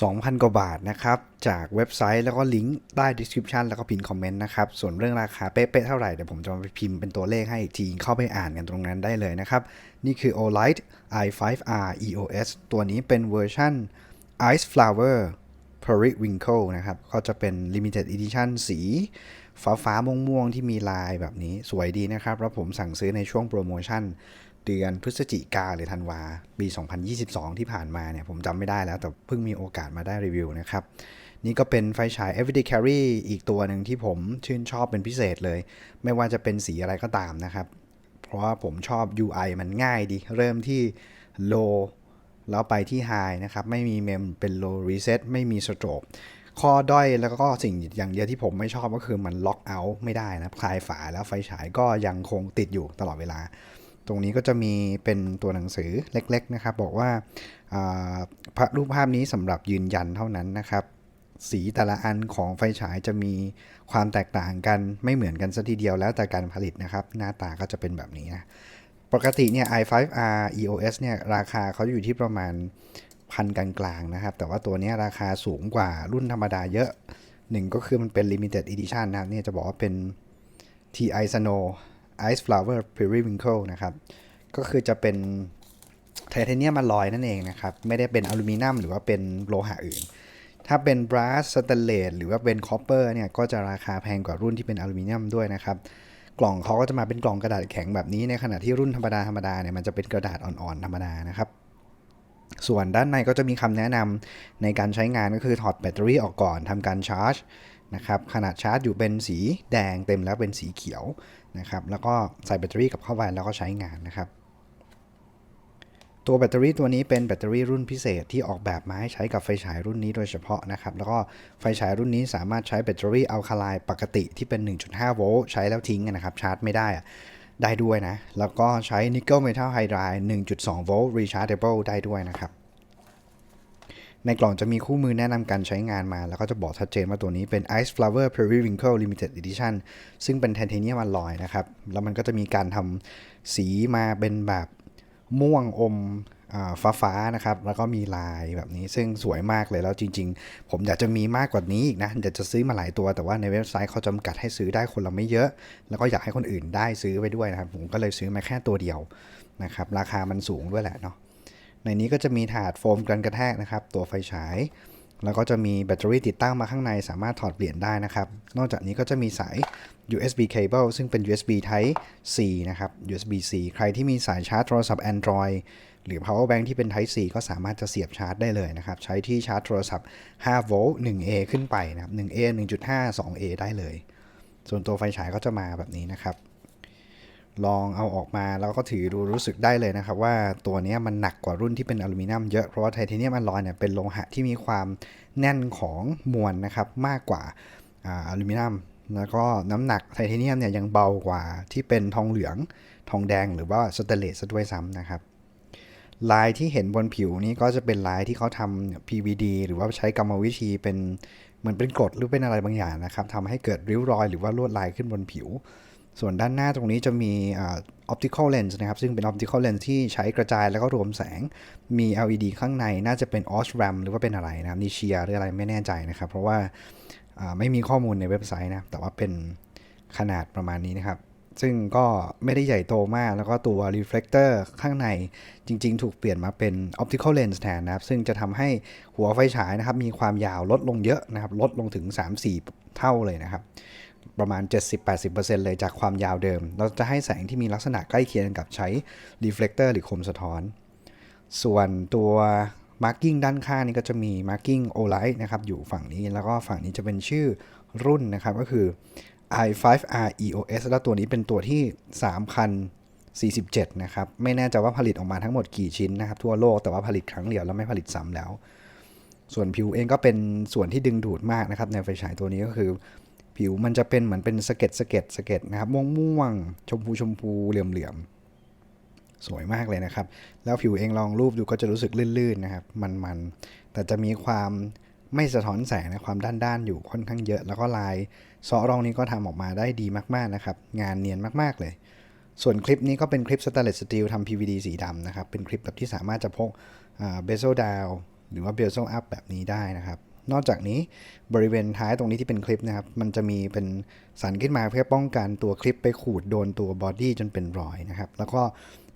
2,000 กว่าบาทนะครับ จากเว็บไซต์แล้วก็ลิงก์ใต้ description แล้วก็พินคอมเมนต์นะครับ ส่วนเรื่องราคาเป๊ะๆเท่าไหร่ เดี๋ยวผมจะมาพิมพ์เป็นตัวเลขให้อีกทีเข้าไปอ่านกันตรงนั้นได้เลยนะครับ นี่คือ Olight i5r EOS ตัวนี้เป็นเวอร์ชัน Ice Flower Periwinkle นะครับ ก็จะเป็น Limited Edition สีฟ้าฟ้าม่วงม่วงๆที่มีลายแบบนี้สวยดีนะครับ แล้วผมสั่งซื้อในช่วงโปรโมชั่น เดือนพฤศจิกาหรือธันวาปี 2022 ที่ผ่านมาเนี่ยผมจำไม่ได้แล้ว แต่เพิ่งมีโอกาสมาได้รีวิวนะครับ นี่ก็เป็นไฟฉาย Everyday Carry อีกตัวหนึ่งที่ผมชื่นชอบเป็นพิเศษเลย ไม่ว่าจะเป็นสีอะไรก็ตามนะครับ เพราะว่าผมชอบ UI มันง่ายดี เริ่มที่ low แล้วไปที่ high นะครับ ไม่มีเมมเป็น low reset ไม่มี strobe ข้อด้อยแล้วก็สิ่งอย่างเดียวที่ผมไม่ชอบก็คือมันล็อกเอาท์ไม่ได้นะคลายฝาแล้วไฟฉายก็ยังคงติดอยู่ตลอดเวลา ตรงนี้ก็จะมีเป็นตัวหนังสือเล็กๆนะครับ บอกว่าอ่าพระรูปภาพนี้สำหรับยืนยันเท่านั้นนะครับ สีแต่ละอันของไฟฉายจะมีความแตกต่างกันไม่เหมือนกันซะทีเดียวแล้วแต่การผลิตนะครับ หน้าตาก็จะเป็นแบบนี้นะปกติเนี่ย i5r EOS เนี่ยราคาเขาอยู่ที่ประมาณพันกลางๆนะครับ แต่ว่าตัวนี้ราคาสูงกว่ารุ่นธรรมดาเยอะหนึ่งก็คือมันเป็น limited edition นะครับเนี่ยจะบอกว่าเป็น TI Snow Ice Flower Periwinkle นะครับ ก็คือจะเป็นไทเทเนียมอลลอยนั่นเองนะครับ ไม่ได้เป็นอลูมิเนียมหรือว่าเป็นโลหะอื่น ถ้าเป็นบรัสสแตนเลสหรือว่าเป็นคอปเปอร์เนี่ย ก็จะราคาแพงกว่ารุ่นที่เป็นอลูมิเนียมด้วยนะครับ กล่องเขาก็จะมาเป็นกล่องกระดาษแข็งแบบนี้ ในขณะที่รุ่นธรรมดาธรรมดาเนี่ยมันจะเป็นกระดาษอ่อนๆธรรมดานะครับส่วนด้านในก็จะมีคำแนะนำในการใช้งานก็คือถอดแบตเตอรี่ออกก่อนทำการชาร์จนะครับขนาดชาร์จอยู่เป็นสีแดงเต็มแล้วเป็นสีเขียว นะครับ แล้วก็ใส่แบตเตอรี่กับเข้าไปแล้วก็ใช้งานนะครับ ตัวแบตเตอรี่ตัวนี้เป็นแบตเตอรี่รุ่นพิเศษที่ออกแบบมาให้ใช้กับไฟฉายรุ่นนี้โดยเฉพาะนะครับ แล้วก็ไฟฉายรุ่นนี้สามารถใช้แบตเตอรี่อัลคาไลน์ปกติที่เป็น 1.5 โวลต์ใช้แล้วทิ้งนะครับชาร์จไม่ได้อะได้ด้วยนะ แล้วก็ใช้นิกเกิลเมทัลไฮดราย1.2 โวลต์ rechargeable ได้ด้วยนะครับ ในกล่องจะมีคู่มือแนะนำการใช้งานมา แล้วก็จะบอกชัดเจนว่าตัวนี้เป็น Ice Flower Periwinkle Limited Edition ซึ่งเป็นไทเทเนียมอลลอยนะครับ แล้วมันก็จะมีการทำสีมาเป็นแบบม่วงอมฟ้าฟ้าๆนะครับ แล้วก็มีลายแบบนี้ ซึ่งสวยมากเลย แล้วจริง ๆ ผมอยากจะมีมากกว่านี้อีกนะอยากจะซื้อมาหลายตัว แต่ว่าในเว็บไซต์เขาจำกัดให้ซื้อได้คนละไม่เยอะ แล้วก็อยากให้คนอื่นได้ซื้อไปด้วยนะครับ ผมก็เลยซื้อมาแค่ตัวเดียวนะครับ ราคามันสูงด้วยแหละเนาะ ในนี้ก็จะมีถาดโฟมกันกระแทกนะครับ ตัวไฟฉาย แล้วก็จะมีแบตเตอรี่ติดตั้งมาข้างในสามารถถอดเปลี่ยนได้นะครับ นอกจากนี้ก็จะมีสาย USB cable ซึ่งเป็น USB Type C นะครับ USB C ใครที่มีสายชาร์จโทรศัพท์ Android หรือ power bank ที่เป็น Type C ก็สามารถจะเสียบชาร์จได้เลยนะครับ ใช้ที่ชาร์จโทรศัพท์5โวลต์ 1A ขึ้นไปนะครับ 1A 1.5 2A ได้เลย ส่วนตัวไฟฉายก็จะมาแบบนี้นะครับ ลองเอาออกมาแล้วก็ถือดูรู้สึกได้เลยนะครับ ว่าตัวนี้มันหนักกว่ารุ่นที่เป็นอลูมิเนียมเยอะเพราะว่าไทเทเนียมอลลอยเนี่ยเป็นโลหะที่มีความแน่นของมวลนะครับมากกว่าอลูมิเนียมแล้วก็น้ำหนักไทเทเนียมเนี่ยยังเบากว่าที่เป็นทองเหลืองทองแดงหรือว่าสเตเลสซะด้วยซ้ำนะครับลายที่เห็นบนผิวนี้ก็จะเป็นลายที่เขาทำ PVD หรือว่าใช้กรรมวิธีเป็นเหมือนเป็นกรดหรือเป็นอะไรบางอย่างนะครับทำให้เกิดริ้วรอยหรือว่าลวดลายขึ้นบนผิว ส่วนด้านหน้าตรงนี้จะมีอ่า optical lens นะครับ ซึ่งเป็น optical lens ที่ใช้กระจายแล้วก็รวมแสง มี LED ข้างในน่าจะเป็น OSRAM หรือว่าเป็นอะไรนะครับนิเชียหรืออะไรไม่แน่ใจนะครับ เพราะว่าอ่าไม่มีข้อมูลในเว็บไซต์นะ แต่ว่าเป็นขนาดประมาณนี้นะครับ ซึ่งก็ไม่ได้ใหญ่โตมาก แล้วก็ตัว reflector ข้างในจริง ๆ ถูกเปลี่ยนมาเป็น optical lens แทนนะครับ ซึ่งจะทำให้หัวไฟฉายนะครับ มีความยาวลดลงเยอะนะครับ ลดลงถึง 3-4 เท่าเลยนะครับ ประมาณ 70-80%เลยจากความยาวเดิม เราจะให้แสงที่มีลักษณะใกล้เคียงกับใช้ reflector หรือคมสะท้อน ส่วนตัว marking ด้านข้างนี้ก็จะมี marking Olight นะครับอยู่ฝั่งนี้แล้วก็ฝั่งนี้จะเป็นชื่อรุ่นนะครับก็คือ i5r EOS แล้วตัวนี้เป็นตัวที่ 3,047 นะครับ ไม่แน่ใจว่าผลิตออกมาทั้งหมดกี่ชิ้นนะครับ ทั่วโลกแต่ว่าผลิตครั้งเดียวแล้วไม่ผลิตซ้ำแล้ว ส่วนผิวเองก็เป็นส่วนที่ดึงดูดมากนะครับ ในไฟฉายตัวนี้ก็คือ ผิวมันจะเป็นเหมือนเป็นสะเก็ดสะเก็ดสะเก็ดนะครับม่วงม่วงชมพูชมพูเหลื่อมเหลื่อมสวยมากเลยนะครับ แล้วผิวเองลองรูปดูก็จะรู้สึกลื่นๆนะครับ มันๆ แต่จะมีความไม่สะท้อนแสงนะความด้านๆ อยู่ค่อนข้างเยอะ แล้วก็ลายซอรองนี้ก็ทำออกมาได้ดีมากๆนะครับ งานเนียนมากๆเลย ส่วนคลิปนี้ก็เป็นคลิปสแตนเลสสตีลทำ PVD สีดำนะครับ เป็นคลิปแบบที่สามารถจะพกเบโซดาวหรือว่า bezel up แบบนี้ได้นะครับ นอกจากนี้บริเวณท้ายตรงนี้ที่เป็นคลิปนะครับ มันจะมีเป็นสันขึ้นมาเพื่อป้องกันตัวคลิปไปขูดโดนตัวบอดี้จนเป็นรอยนะครับ แล้วก็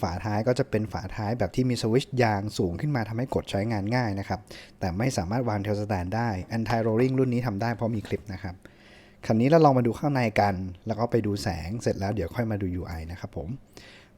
ฝาท้ายก็จะเป็นฝาท้ายแบบที่มีสวิตช์ยางสูงขึ้นมาทำให้กดใช้งานง่ายนะครับ แต่ไม่สามารถวางเทลสแตนได้ anti rolling รุ่นนี้ทำได้เพราะมีคลิปนะครับ คันนี้เราลองมาดูข้างในกัน แล้วก็ไปดูแสงเสร็จแล้วเดี๋ยวค่อยมาดู UI นะครับผม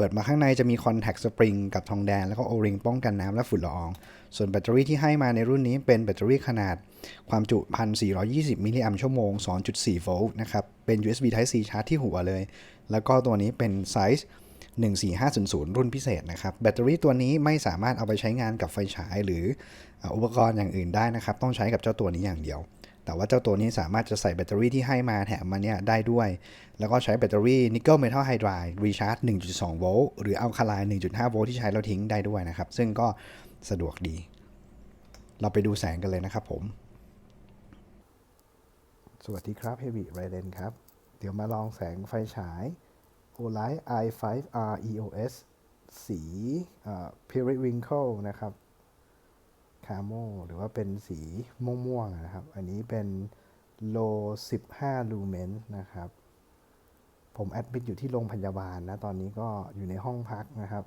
เปิดมาข้างในจะมี Contact Spring กับทองแดง แล้วก็ O-ring ป้องกันน้ำและฝุ่นละออง ส่วนแบตเตอรี่ที่ให้มาในรุ่นนี้เป็นแบตเตอรี่ขนาดความจุ 1,420 มิลลิแอมชั่วโมง 2.4 โวลต์นะครับ เป็น USB Type C ชาร์จที่หัวเลย แล้วก็ตัวนี้เป็นไซส์14500 รุ่นพิเศษนะครับ แบตเตอรี่ตัวนี้ไม่สามารถเอาไปใช้งานกับไฟฉายหรืออุปกรณ์อย่างอื่นได้นะครับ ต้องใช้กับเจ้าตัวนี้อย่างเดียว แต่ว่าเจ้าตัวนี้สามารถจะใส่แบตเตอรี่ที่ให้มาแถมมาเนี่ยได้ด้วย แล้วก็ใช้แบตเตอรี่นิกเกิลเมทัลไฮดรายรีชาร์จ 1.2 โวลต์หรืออัลคาไลน์1.5 โวลต์ที่ใช้แล้วทิ้งได้ด้วยนะครับ ซึ่งก็สะดวกดี เราไปดูแสงกันเลยนะครับผม สวัสดีครับ Heavy r i d e n ครับ เดี๋ยวมาลองแสงไฟฉาย Olight i5R EOS สี Periwinkle นะครับ คาโมหรือว่าเป็นสีม่วงๆนะครับ อันนี้เป็นโล 15 ลูเมนนะครับ ผมแอดมิดอยู่ที่โรงพยาบาลนะ ตอนนี้ก็อยู่ในห้องพักนะครับ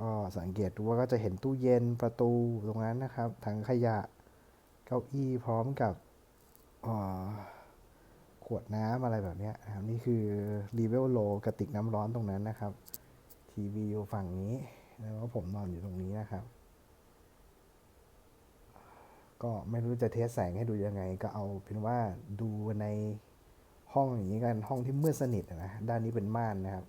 ก็สังเกตดูว่าก็จะเห็นตู้เย็นประตูตรงนั้นนะครับถังขยะเก้าอี้พร้อมกับขวดน้ำอะไรแบบนี้นะครับ นี่คือรีเวลโลกระติกน้ำร้อนตรงนั้นนะครับ ทีวีอยู่ฝั่งนี้แล้วก็ผมนอนอยู่ตรงนี้นะครับ ก็ไม่รู้จะเทสแสงให้ดูยังไง ก็เอาเป็นว่าดูในห้องอย่างนี้กันห้องที่มืดสนิทนะด้านนี้เป็นม่านนะครับ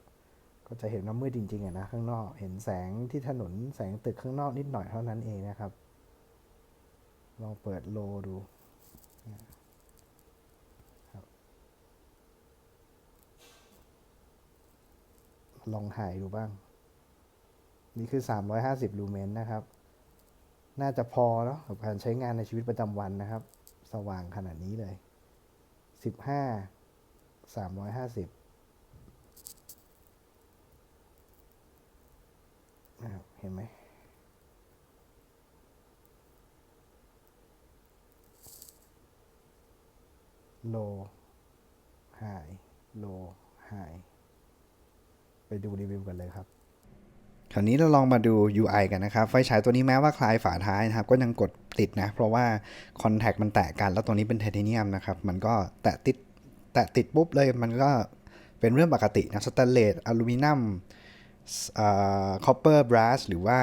ก็จะเห็นว่ามืดจริงๆนะข้างนอกเห็นแสงที่ถนนแสงตึกข้างนอกนิดหน่อยเท่านั้นเองนะครับ ลองเปิดโลดูลองถ่ายดูบ้าง นี่คือ 350 ลูเมนนะครับ น่าจะพอเนาะกับการใช้งานในชีวิตประจำวันนะครับ สว่างขนาดนี้เลย 15 350นะครับเห็นไหมโลไฮโลไฮไปดูรีวิวกันเลยครับ คราวนี้เราลองมาดู UI กันนะครับ ไฟฉายตัวนี้แม้ว่าคลายฝาท้ายนะครับ ก็ยังกดติดนะ เพราะว่าคอนแทคมันแตะกัน แล้วตัวนี้เป็นไทเทเนียมนะครับ มันก็แตะติดแตะติดปุ๊บเลย มันก็เป็นเรื่องปกตินะสแตนเลสอลูมิเนียมคอปเปอร์บรัสหรือว่า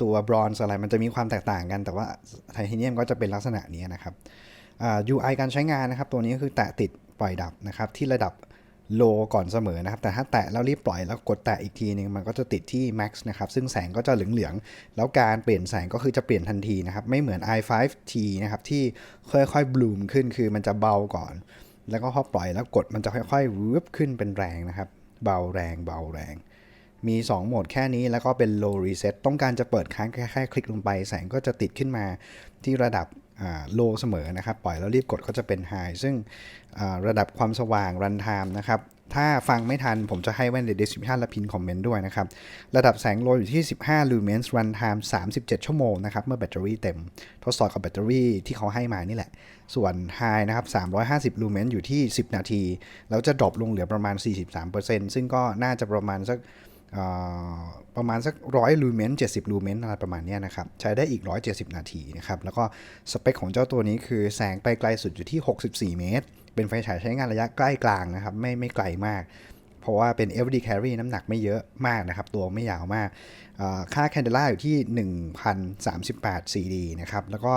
ตัวบรอนซ์อะไร มันจะมีความแตกต่างกัน แต่ว่าไทเทเนียมก็จะเป็นลักษณะนี้นะครับ UI การใช้งานนะครับ ตัวนี้ก็คือแตะติดปล่อยดับนะครับ ที่ระดับ โลก่อนเสมอนะครับ แต่ถ้าแตะแล้วรีบปล่อยแล้วกดแตะอีกทีนึงมันก็จะติดที่ max นะครับ ซึ่งแสงก็จะเหลืองๆ แล้วการเปลี่ยนแสงก็คือจะเปลี่ยนทันทีนะครับ ไม่เหมือน i5T นะครับ ที่ค่อยๆบลูมขึ้นคือมันจะเบาก่อน แล้วก็พอปล่อยแล้วกดมันจะค่อยๆวูบขึ้นเป็นแรงนะครับ เบาแรงเบาแรงมี 2 โหมดแค่นี้แล้วก็เป็น low reset ต้องการจะเปิดค้างแค่แค่คลิกลงไป แสงก็จะติดขึ้นมาที่ระดับ โลเสมอนะครับ ปล่อยแล้วรีบกดก็จะเป็น high ซึ่งระดับความสว่าง run time นะครับ ถ้าฟังไม่ทันผมจะให้ไว้ใน description และพินคอมเมนต์ด้วยนะครับ ระดับแสงโลอยู่ที่ 15 lumens run time 37 ชั่วโมงนะครับ เมื่อแบตเตอรี่เต็ม ทดสอบกับแบตเตอรี่ที่เขาให้มานี่แหละ ส่วน high นะครับ 350 lumens อยู่ที่ 10 นาที แล้วจะดรอปลงเหลือประมาณ 43%ซึ่งก็น่าจะประมาณสัก ประมาณสักร้อยลูเมนต์70ลูเมนอะไรประมาณนี้นะครับ ใช้ได้อีก 170 นาทีนะครับ แล้วก็สเปคของเจ้าตัวนี้คือแสงไปไกลสุดอยู่ที่ 64 เมตร เป็นไฟฉายใช้งานระยะใกล้กลางนะครับ ไม่ไม่ไกลมาก เพราะว่าเป็น FD carry น้ำหนักไม่เยอะมากนะครับ ตัวไม่ยาวมาก ค่าแคนเดล่าอยู่ที่ 1,038 CD นะครับ แล้วก็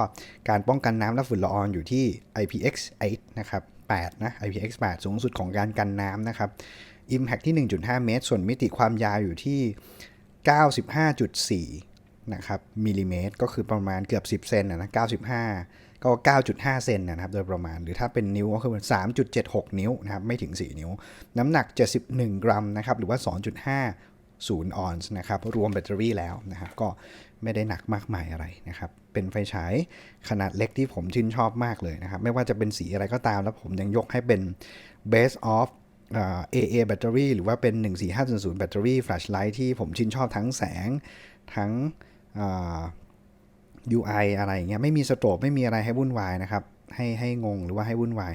การป้องกันน้ำและฝุ่นละอองอยู่ที่ IPX8 นะครับ8นะ IPX8 สูงสุดของการกันน้ำนะครับ Impact ที่ 1.5 เมตร ส่วนมิติความยาวอยู่ที่ 95.4 นะครับมิลลิเมตร ก็คือประมาณเกือบ 10 เซนนะ 95 ก็ 9.5 เซนนะครับ โดยประมาณ หรือถ้าเป็นนิ้วก็คือ 3.76 นิ้วนะครับ ไม่ถึง 4 นิ้ว น้ำหนัก 71 กรัมนะครับ หรือว่า 2.5 ศูนย์ออนซ์นะครับ รวมแบตเตอรี่แล้วนะครับ ก็ไม่ได้หนักมากมายอะไรนะครับ เป็นไฟฉายขนาดเล็กที่ผมชื่นชอบมากเลยนะครับ ไม่ว่าจะเป็นสีอะไรก็ตามแล้วผมยังยกให้เป็น base of AA แบตเตอรี่หรือว่าเป็น 14500 แบตเตอรี่แฟลชไลท์ที่ผมชื่นชอบทั้งแสงทั้ง UI อะไรอย่างเงี้ยไม่มีสโตรกไม่มีอะไรให้วุ่นวายนะครับ ให้ให้งงหรือว่าให้วุ่นวาย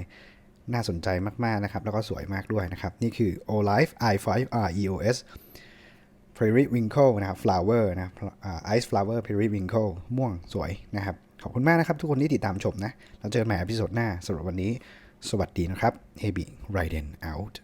น่าสนใจมาก ๆ นะครับ แล้วก็สวยมากด้วยนะครับ นี่คือ Olive i5 REOS Periwinkle นะครับ flower นะครับอ่า ice flower periwinkle ม่วงสวยนะครับ ขอบคุณมากนะครับ ทุกคนที่ติดตามชมนะ เราเจอกันใหม่อพิโซดหน้าสำหรับวันนี้ สวัสดีนะครับ AB Raiden out